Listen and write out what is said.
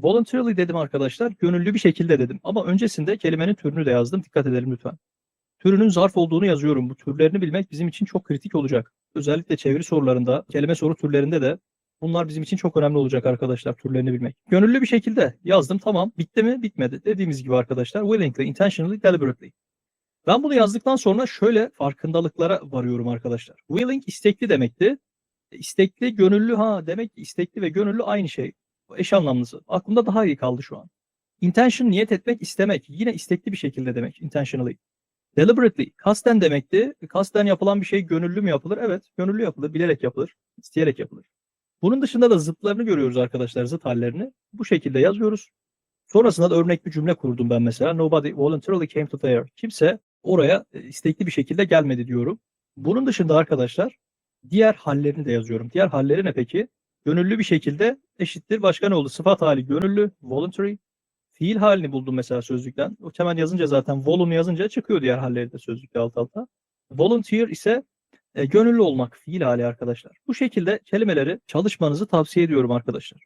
Voluntarily dedim arkadaşlar. Gönüllü bir şekilde dedim. Ama öncesinde kelimenin türünü de yazdım. Dikkat edelim lütfen. Türünün zarf olduğunu yazıyorum. Bu türlerini bilmek bizim için çok kritik olacak. Özellikle çeviri sorularında, kelime soru türlerinde de bunlar bizim için çok önemli olacak arkadaşlar türlerini bilmek. Gönüllü bir şekilde yazdım tamam. Bitti mi? Bitmedi. Dediğimiz gibi arkadaşlar willingly, intentionally, deliberately. Ben bunu yazdıktan sonra şöyle farkındalıklara varıyorum arkadaşlar. Willing istekli demekti. İstekli, gönüllü ha demek istekli ve gönüllü aynı şey. Eş anlamlısı. Aklımda daha iyi kaldı şu an. Intention niyet etmek, istemek. Yine istekli bir şekilde demek. Intentionally. Deliberately. Kasten demekti. Kasten yapılan bir şey gönüllü mü yapılır? Evet. Gönüllü yapılır. Bilerek yapılır. isteyerek yapılır. Bunun dışında da zıtlarını görüyoruz arkadaşlar. Zıt hallerini. Bu şekilde yazıyoruz. Sonrasında da örnek bir cümle kurdum ben mesela. Nobody voluntarily came to there. Kimse oraya e, istekli bir şekilde gelmedi diyorum. Bunun dışında arkadaşlar diğer hallerini de yazıyorum. Diğer halleri ne peki? Gönüllü bir şekilde eşittir. Başka ne oldu? Sıfat hali gönüllü, voluntary. Fiil halini buldum mesela sözlükten. O hemen yazınca zaten volunu yazınca çıkıyor diğer halleri de sözlükte alt alta. Volunteer ise e, gönüllü olmak fiil hali arkadaşlar. Bu şekilde kelimeleri çalışmanızı tavsiye ediyorum arkadaşlar.